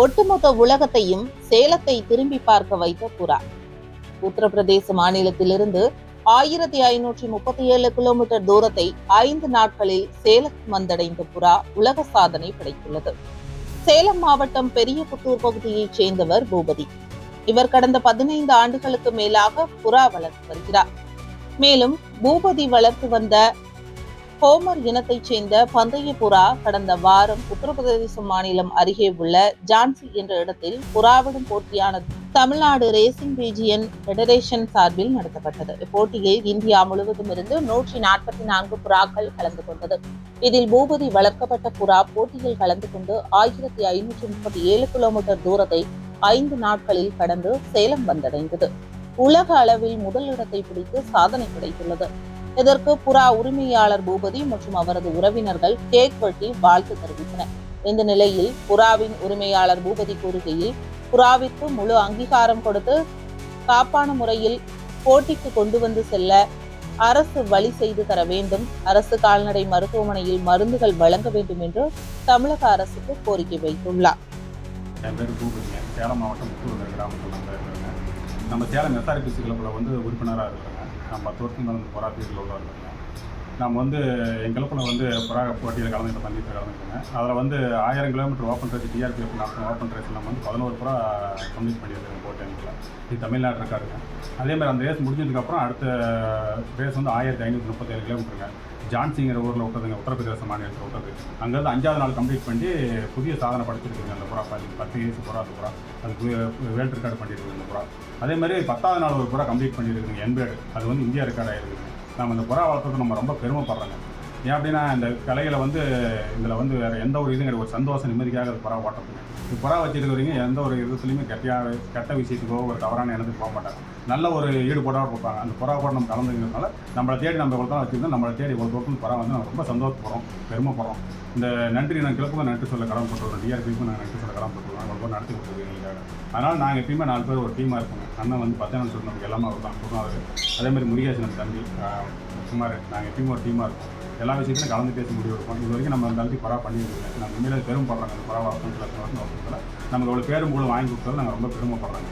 ஒட்டுமொத்த உலகத்தையும் சேலத்தை திரும்பி பார்க்க வைத்த புறா. உத்தரப்பிரதேச மாநிலத்திலிருந்து ஆயிரத்தி ஐநூற்றி முப்பத்தி ஏழு கிலோமீட்டர் தூரத்தை ஐந்து நாட்களில் சேலம் வந்தடைந்த புறா உலக சாதனை படைத்துள்ளது. சேலம் மாவட்டம் பெரியபுத்தூர் பகுதியைச் சேர்ந்தவர் பூபதி. இவர் கடந்த பதினைந்து ஆண்டுகளுக்கு மேலாக புறா வளர்த்து வருகிறார். மேலும் பூபதி வளர்த்து வந்த ஹோமர் இனத்தைச் சேர்ந்த பந்தய புறா கடந்த வாரம் உத்தரப்பிரதேச மாநிலம் அருகே உள்ள ஜான்சி என்ற இடத்தில் புறாவிடும் போட்டியானது தமிழ்நாடு ரேசிங் ரீஜியன் ஃபெடரேஷன் சார்பில் நடத்தப்பட்டது. இப்போட்டியில் இந்தியா முழுவதும் இருந்து நூற்றி நாற்பத்தி நான்கு புறாக்கள் கலந்து கொண்டது. இதில் பூபதி வளர்க்கப்பட்ட புறா போட்டியில் கலந்து கொண்டு ஆயிரத்தி ஐநூற்றி முப்பத்தி ஏழு கிலோமீட்டர் தூரத்தை ஐந்து நாட்களில் கடந்து சேலம் வந்தடைந்தது. உலக அளவில் முதலிடத்தை பிடித்து சாதனை படைத்துள்ளது. இதற்கு புறா உரிமையாளர் பூபதி மற்றும் அவரது உறவினர்கள் கேக் வெட்டி வாழ்த்து தெரிவித்தனர். இந்த நிலையில் புறாவின் உரிமையாளர் பூபதி கூறுகையில் புறாவிற்கு முழு அங்கீகாரம் கொடுத்து காப்பான முறையில் போட்டிக்கு கொண்டு வந்து செல்ல அரசு வழி செய்து தர வேண்டும். அரசு கால்நடை மருத்துவமனையில் மருந்துகள் வழங்க வேண்டும் என்று தமிழக அரசுக்கு கோரிக்கை வைத்துள்ளார். என் பேர் பூபதிங்க சேலம் மாவட்டம் முத்தூர் கிராமத்தில் நம்ம சேலம் எஸ்ஆர்பிசி கிளப்பில் வந்து உறுப்பினராக இருக்கிறேங்க. நான் பத்து வருஷம் மேலே புறா பீரியடில் உள்ள இருக்கிறேங்க நம்ம வந்து எங்களுக்குள்ள வந்து புறா போட்டியில் கலந்துக்கிட்ட பண்ணிட்டு கலந்துருக்கேன் அதில் வந்து ஆயிரம் கிலோமீட்டர் ஓப்பன் ரேஸ் டிஆர்பிஎஃப் நாற்பது ஓப்பன் ரேஸ் நம்ம வந்து பதினோரு புறா கம்ப்ளீட் பண்ணியிருக்கேன் போட்டியில் இது தமிழ்நாடு இருக்காருங்க. அதே மாதிரி அந்த ரேஸ் முடிஞ்சதுக்கப்புறம் அடுத்த ரேஸ் வந்து ஆயிரத்தி ஐநூற்றி முப்பத்தேழு கிலோமீட்டருங்க ஜான்சிங்கிற ஊரில் விட்டதுங்க உத்தரப்பிரதேச மாநிலத்தில் விட்டது அங்கேருந்து அஞ்சாவது நாள் கம்ப்ளீட் பண்ணி புதிய சாதனை படைச்சிருக்குங்க அந்த புறா பத்து பத்து இயர்ஸ் புறா அந்த புறா. அது வேர்ல்டு ரெக்கார்டு பண்ணியிருக்குங்க அந்த புறா. அதே மாதிரி பத்தாவது நாள் ஒரு புறா கம்ப்ளீட் பண்ணியிருக்குங்க என்பேடு அது வந்து இந்தியா ரெக்கார்ட் ஆகிருக்குது நம்ம இந்த புறா வளர்த்துறது நம்ம ரொம்ப பெருமைப்படுறோங்க. ஏன் அப்படின்னா இந்த கலைகளை வந்து இதில் வந்து வேறு எந்த ஒரு இதுவும் கிடையாது. ஒரு சந்தோஷம் நிம்மதிக்காக அது புறா ஓட்டுறதுங்க இது புறா வச்சுருக்கிறவங்க எந்த ஒரு விதத்துலையுமே கெட்டியாக கெட்ட விஷயத்துக்கோ ஒரு தவறான எண்ணத்துக்கு போக மாட்டாங்க. நல்ல ஒரு ஈடுபாடாக கொடுப்பாங்க அந்த புறா கூட நம்ம கலந்துக்கிறதுனால நம்மளை தேடி நம்ம இவ்வளோ தான் வச்சுருந்தோம் நம்மளை தேடி இவ்வளோ தூரம் புறா வந்து நம்ம ரொம்ப சந்தோஷப்படுறோம் பெருமைப்படுறோம். இந்த நன்றி நான் கிளப்புக்கும் நன்றி சொல்ல கடமைப்பட்டுருவோம் டிஆர்பிக்கும் நான் நன்றி சொல்ல கடமைப்பட்டுருவோம் ரொம்ப நடத்தி கொடுத்துருக்கு எங்களுக்காக அதனால் நாங்கள் எப்பயுமே நாலு பேர் ஒரு டீமாக இருப்போங்க. அண்ணன் வந்து பத்தாம் சொல்லி நமக்கு எல்லாமே அவர் தான் அதே மாதிரி முருகேசன் தம்பி ஆஹ் குமார் நாங்கள் எப்பயுமே ஒரு டீமாக இருப்போம். எல்லா விஷயத்திலும் கலந்து பேச முடிவு இருக்கும் இது வரைக்கும் நம்ம அந்த அளவுக்கு பரா பண்ணியிருக்கோம் நம்ம உண்மையிலே பெருமைப்படுறாங்க அந்த பரா நமக்கு அவ்வளோ பேரும் கூட வாங்கி கொடுத்தாலும் நாங்கள் ரொம்ப பெருமைப்படுறாங்க